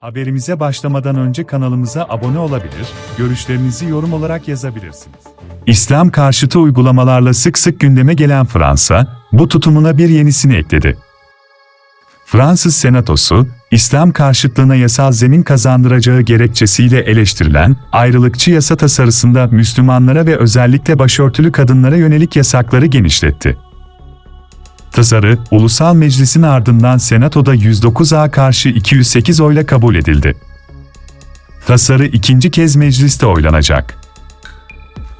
Haberimize başlamadan önce kanalımıza abone olabilir, görüşlerinizi yorum olarak yazabilirsiniz. İslam karşıtı uygulamalarla sık sık gündeme gelen Fransa, bu tutumuna bir yenisini ekledi. Fransız Senatosu, İslam karşıtlığına yasal zemin kazandıracağı gerekçesiyle eleştirilen ayrılıkçı yasa tasarısında Müslümanlara ve özellikle başörtülü kadınlara yönelik yasakları genişletti. Tasarı, Ulusal Meclis'in ardından Senato'da 109'a karşı 208 oyla kabul edildi. Tasarı ikinci kez mecliste oylanacak.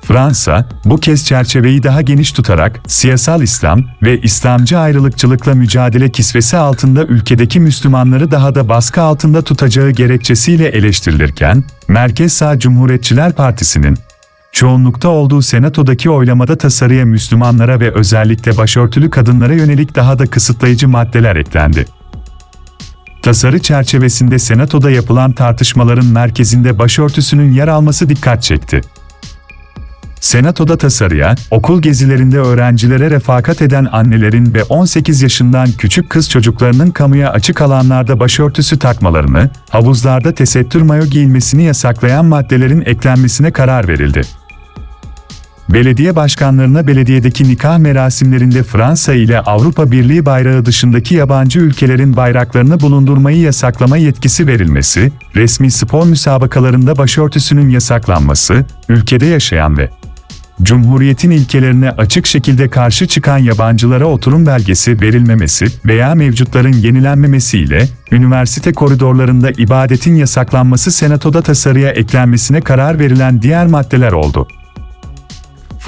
Fransa, bu kez çerçeveyi daha geniş tutarak siyasal İslam ve İslamcı ayrılıkçılıkla mücadele kisvesi altında ülkedeki Müslümanları daha da baskı altında tutacağı gerekçesiyle eleştirilirken, Merkez Sağ Cumhuriyetçiler Partisi'nin çoğunlukta olduğu senatodaki oylamada tasarıya Müslümanlara ve özellikle başörtülü kadınlara yönelik daha da kısıtlayıcı maddeler eklendi. Tasarı çerçevesinde senatoda yapılan tartışmaların merkezinde başörtüsünün yer alması dikkat çekti. Senatoda tasarıya, okul gezilerinde öğrencilere refakat eden annelerin ve 18 yaşından küçük kız çocuklarının kamuya açık alanlarda başörtüsü takmalarını, havuzlarda tesettür mayo giyilmesini yasaklayan maddelerin eklenmesine karar verildi. Belediye başkanlarına belediyedeki nikah merasimlerinde Fransa ile Avrupa Birliği bayrağı dışındaki yabancı ülkelerin bayraklarını bulundurmayı yasaklama yetkisi verilmesi, resmi spor müsabakalarında başörtüsünün yasaklanması, ülkede yaşayan ve Cumhuriyetin ilkelerine açık şekilde karşı çıkan yabancılara oturum belgesi verilmemesi veya mevcutların yenilenmemesiyle üniversite koridorlarında ibadetin yasaklanması senatoda tasarıya eklenmesine karar verilen diğer maddeler oldu.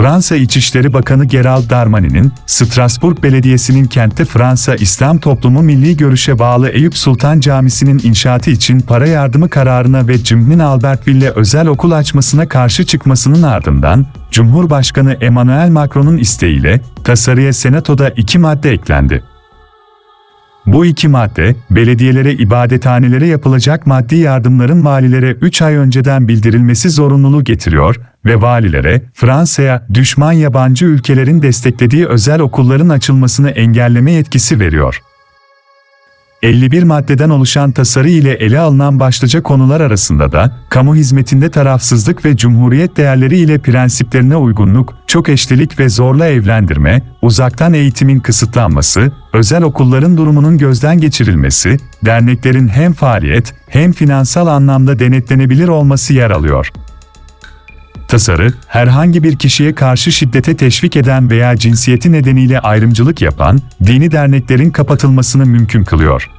Fransa İçişleri Bakanı Gerald Darmanin'in, Strasbourg Belediyesi'nin kentte Fransa İslam Toplumu Milli Görüş'e bağlı Eyüp Sultan Camisi'nin inşaatı için para yardımı kararına ve Cimmin Albertville özel okul açmasına karşı çıkmasının ardından, Cumhurbaşkanı Emmanuel Macron'un isteğiyle tasarıya Senato'da iki madde eklendi. Bu iki madde, belediyelere ibadethanelere yapılacak maddi yardımların valilere 3 ay önceden bildirilmesi zorunluluğu getiriyor ve valilere, Fransa'ya düşman yabancı ülkelerin desteklediği özel okulların açılmasını engelleme yetkisi veriyor. 51 maddeden oluşan tasarı ile ele alınan başlıca konular arasında da, kamu hizmetinde tarafsızlık ve cumhuriyet değerleri ile prensiplerine uygunluk, çok eşlilik ve zorla evlendirme, uzaktan eğitimin kısıtlanması, özel okulların durumunun gözden geçirilmesi, derneklerin hem faaliyet hem finansal anlamda denetlenebilir olması yer alıyor. Tasarı, herhangi bir kişiye karşı şiddete teşvik eden veya cinsiyeti nedeniyle ayrımcılık yapan, dini derneklerin kapatılmasını mümkün kılıyor.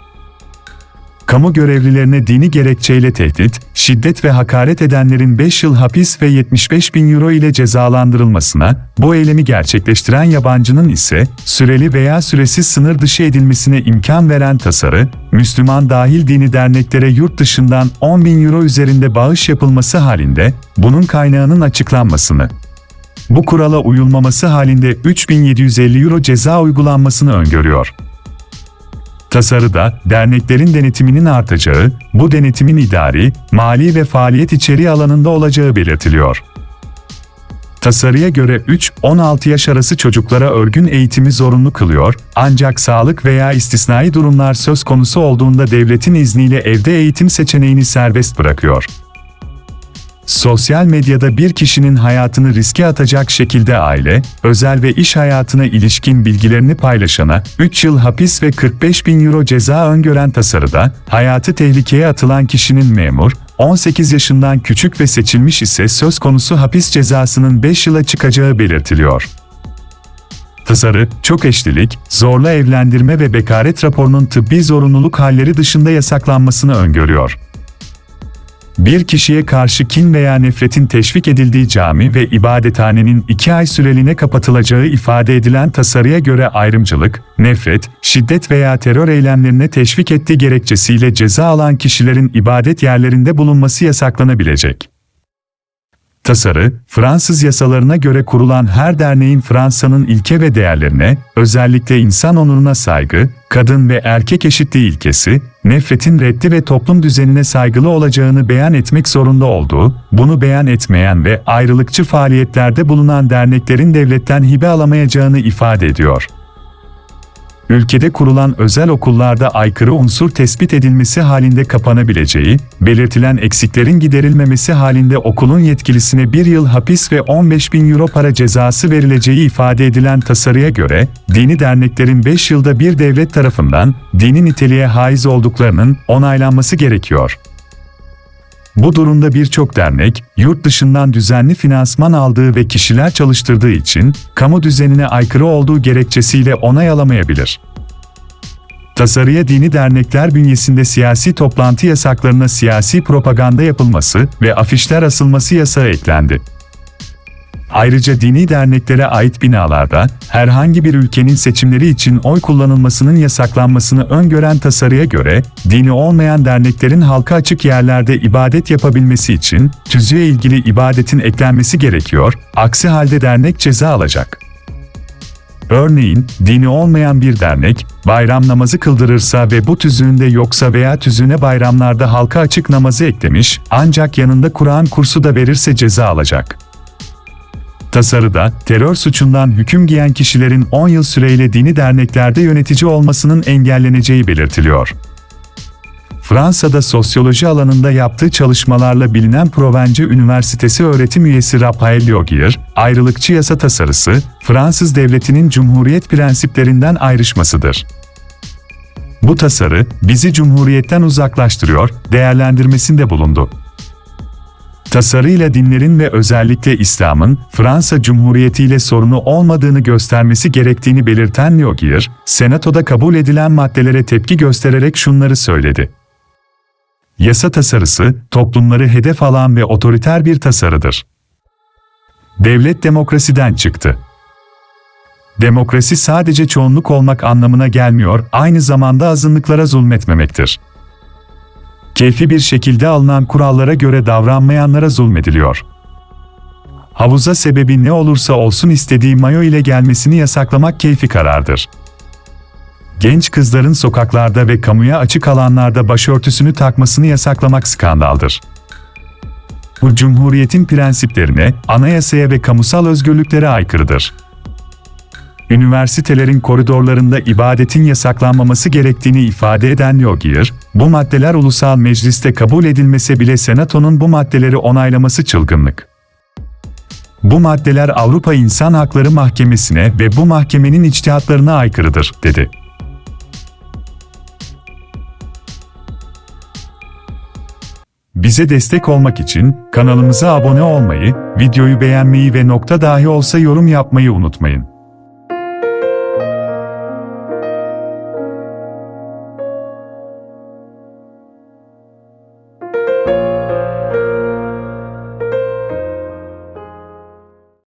Kamu görevlilerine dini gerekçeyle tehdit, şiddet ve hakaret edenlerin 5 yıl hapis ve 75 bin euro ile cezalandırılmasına, bu eylemi gerçekleştiren yabancının ise süreli veya süresiz sınır dışı edilmesine imkan veren tasarı, Müslüman dahil dini derneklere yurt dışından 10 bin euro üzerinde bağış yapılması halinde, bunun kaynağının açıklanmasını, bu kurala uyulmaması halinde 3750 euro ceza uygulanmasını öngörüyor. Tasarıda, derneklerin denetiminin artacağı, bu denetimin idari, mali ve faaliyet içeriği alanında olacağı belirtiliyor. Tasarıya göre 3-16 yaş arası çocuklara örgün eğitimi zorunlu kılıyor, ancak sağlık veya istisnai durumlar söz konusu olduğunda devletin izniyle evde eğitim seçeneğini serbest bırakıyor. Sosyal medyada bir kişinin hayatını riske atacak şekilde aile, özel ve iş hayatına ilişkin bilgilerini paylaşana 3 yıl hapis ve 45 bin euro ceza öngören tasarıda, hayatı tehlikeye atılan kişinin memur, 18 yaşından küçük ve seçilmiş ise söz konusu hapis cezasının 5 yıla çıkacağı belirtiliyor. Tasarı, çok eşlilik, zorla evlendirme ve bekaret raporunun tıbbi zorunluluk halleri dışında yasaklanmasını öngörüyor. Bir kişiye karşı kin veya nefretin teşvik edildiği cami ve ibadethanenin iki ay süreliğine kapatılacağı ifade edilen tasarıya göre ayrımcılık, nefret, şiddet veya terör eylemlerine teşvik ettiği gerekçesiyle ceza alan kişilerin ibadet yerlerinde bulunması yasaklanabilecek. Tasarı, Fransız yasalarına göre kurulan her derneğin Fransa'nın ilke ve değerlerine, özellikle insan onuruna saygı, kadın ve erkek eşitliği ilkesi, nefretin reddi ve toplum düzenine saygılı olacağını beyan etmek zorunda olduğu, bunu beyan etmeyen ve ayrılıkçı faaliyetlerde bulunan derneklerin devletten hibe alamayacağını ifade ediyor. Ülkede kurulan özel okullarda aykırı unsur tespit edilmesi halinde kapanabileceği, belirtilen eksiklerin giderilmemesi halinde okulun yetkilisine bir yıl hapis ve 15 bin euro para cezası verileceği ifade edilen tasarıya göre, dini derneklerin 5 yılda bir devlet tarafından dini niteliğe haiz olduklarının onaylanması gerekiyor. Bu durumda birçok dernek, yurt dışından düzenli finansman aldığı ve kişiler çalıştırdığı için, kamu düzenine aykırı olduğu gerekçesiyle onay alamayabilir. Tasarıya dini dernekler bünyesinde siyasi toplantı yasaklarına siyasi propaganda yapılması ve afişler asılması yasağı eklendi. Ayrıca dini derneklere ait binalarda herhangi bir ülkenin seçimleri için oy kullanılmasının yasaklanmasını öngören tasarıya göre, dini olmayan derneklerin halka açık yerlerde ibadet yapabilmesi için tüzüğe ilgili ibadetin eklenmesi gerekiyor, aksi halde dernek ceza alacak. Örneğin, dini olmayan bir dernek, bayram namazı kıldırırsa ve bu tüzüğünde yoksa veya tüzüğüne bayramlarda halka açık namazı eklemiş, ancak yanında Kur'an kursu da verirse ceza alacak. Tasarıda, terör suçundan hüküm giyen kişilerin 10 yıl süreyle dini derneklerde yönetici olmasının engelleneceği belirtiliyor. Fransa'da sosyoloji alanında yaptığı çalışmalarla bilinen Provence Üniversitesi öğretim üyesi Raphael Logier, ayrılıkçı yasa tasarısı, Fransız devletinin cumhuriyet prensiplerinden ayrışmasıdır. Bu tasarı, bizi cumhuriyetten uzaklaştırıyor, değerlendirmesinde bulundu. Tasarıyla dinlerin ve özellikle İslam'ın Fransa Cumhuriyeti ile sorunu olmadığını göstermesi gerektiğini belirten Logier, Senato'da kabul edilen maddelere tepki göstererek şunları söyledi. Yasa tasarısı, toplumları hedef alan ve otoriter bir tasarıdır. Devlet demokrasiden çıktı. Demokrasi sadece çoğunluk olmak anlamına gelmiyor, aynı zamanda azınlıklara zulmetmemektir. Keyfi bir şekilde alınan kurallara göre davranmayanlara zulmediliyor. Havuza sebebi ne olursa olsun istediği mayo ile gelmesini yasaklamak keyfi karardır. Genç kızların sokaklarda ve kamuya açık alanlarda başörtüsünü takmasını yasaklamak skandaldır. Bu cumhuriyetin prensiplerine, anayasaya ve kamusal özgürlüklere aykırıdır. Üniversitelerin koridorlarında ibadetin yasaklanmaması gerektiğini ifade eden Logier, bu maddeler ulusal mecliste kabul edilmese bile Senato'nun bu maddeleri onaylaması çılgınlık. Bu maddeler Avrupa İnsan Hakları Mahkemesi'ne ve bu mahkemenin içtihatlarına aykırıdır, dedi. Bize destek olmak için kanalımıza abone olmayı, videoyu beğenmeyi ve nokta dahi olsa yorum yapmayı unutmayın.